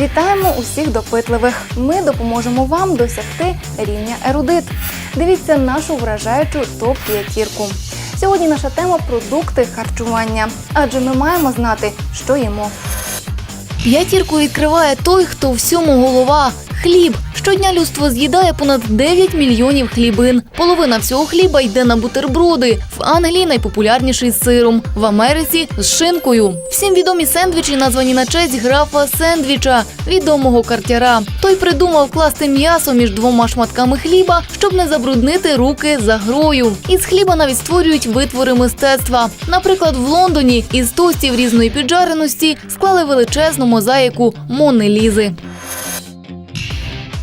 Вітаємо усіх допитливих. Ми допоможемо вам досягти рівня ерудит. Дивіться нашу вражаючу топ п'ятірку. Сьогодні наша тема продукти харчування, адже ми маємо знати, що їмо. П'ятірку відкриває той, хто всьому голова. Хліб. Щодня людство з'їдає понад 9 мільйонів хлібин. Половина всього хліба йде на бутерброди. В Англії найпопулярніший з сиром, в Америці з шинкою. Всім відомі сендвічі названі на честь графа Сендвіча, відомого картяра. Той придумав класти м'ясо між двома шматками хліба, щоб не забруднити руки за грою. Із хліба навіть створюють витвори мистецтва. Наприклад, в Лондоні із тостів різної піджареності склали величезну мозаїку Мони Лізи.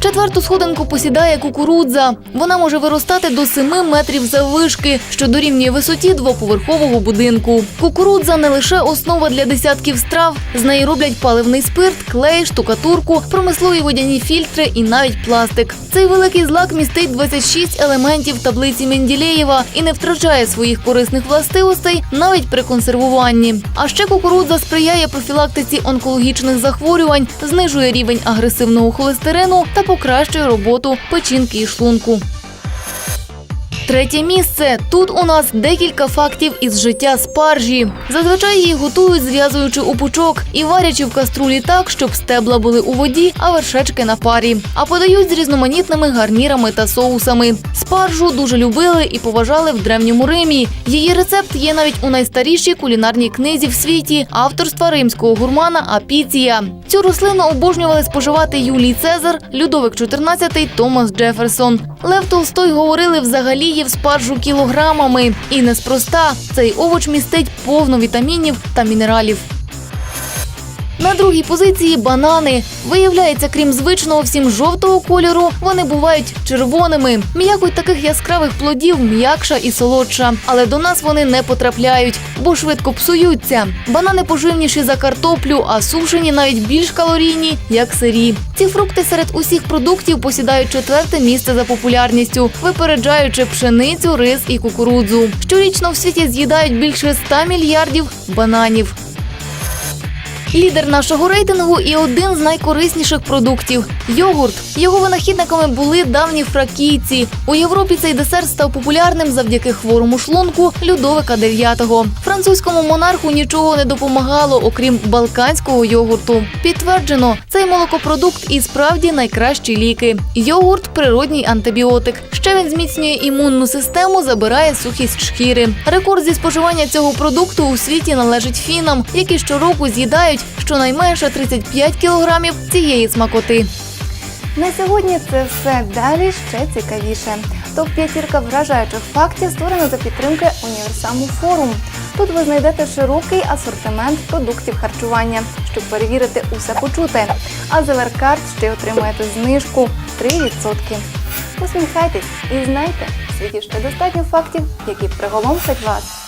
Четверту сходинку посідає кукурудза. Вона може виростати до 7 метрів заввишки, що дорівнює висоті двоповерхового будинку. Кукурудза не лише основа для десятків страв. З неї роблять паливний спирт, клей, штукатурку, промислові водяні фільтри і навіть пластик. Цей великий злак містить 26 елементів таблиці Менділеєва і не втрачає своїх корисних властивостей навіть при консервуванні. А ще кукурудза сприяє профілактиці онкологічних захворювань, знижує рівень агресивного холестерину та покращує роботу печінки і шлунку. Третє місце. Тут у нас декілька фактів із життя спаржі. Зазвичай її готують, зв'язуючи у пучок і варячи в каструлі так, щоб стебла були у воді, а вершечки на парі. А подають з різноманітними гарнірами та соусами. Спаржу дуже любили і поважали в древньому Римі. Її рецепт є навіть у найстарішій кулінарній книзі в світі авторства римського гурмана Апіція. Цю рослину обожнювали споживати Юлій Цезар, Людовик XIV, Томас Джеферсон. Лев Толстой говорили взагалі їв спаржу кілограмами. І неспроста цей овоч містить повно вітамінів та мінералів. На другій позиції банани. Виявляється, крім звичного всім жовтого кольору, вони бувають червоними. М'якоть таких яскравих плодів м'якша і солодша. Але до нас вони не потрапляють, бо швидко псуються. Банани поживніші за картоплю, а сушені навіть більш калорійні, як сирі. Ці фрукти серед усіх продуктів посідають четверте місце за популярністю, випереджаючи пшеницю, рис і кукурудзу. Щорічно в світі з'їдають більше 100 мільярдів бананів. Лідер нашого рейтингу і один з найкорисніших продуктів йогурт. Його винахідниками були давні фракійці. У Європі цей десерт став популярним завдяки хворому шлунку Людовика IX. Французькому монарху нічого не допомагало, окрім балканського йогурту. Підтверджено, цей молокопродукт і справді найкращі ліки. Йогурт природній антибіотик. Ще він зміцнює імунну систему, забирає сухість шкіри. Рекорд зі споживання цього продукту у світі належить фінам, які щороку з'їдають щонайменше 35 кілограмів цієї смакоти. На сьогодні це все. Далі ще цікавіше. Топ п'ятірка вражаючих фактів створено за підтримки універсаму форум. Тут ви знайдете широкий асортимент продуктів харчування, щоб перевірити усе почуте. А за Веркарт ще отримаєте знижку 3%. Посміхайтесь і знайте, в світі ще достатньо фактів, які приголомшать вас.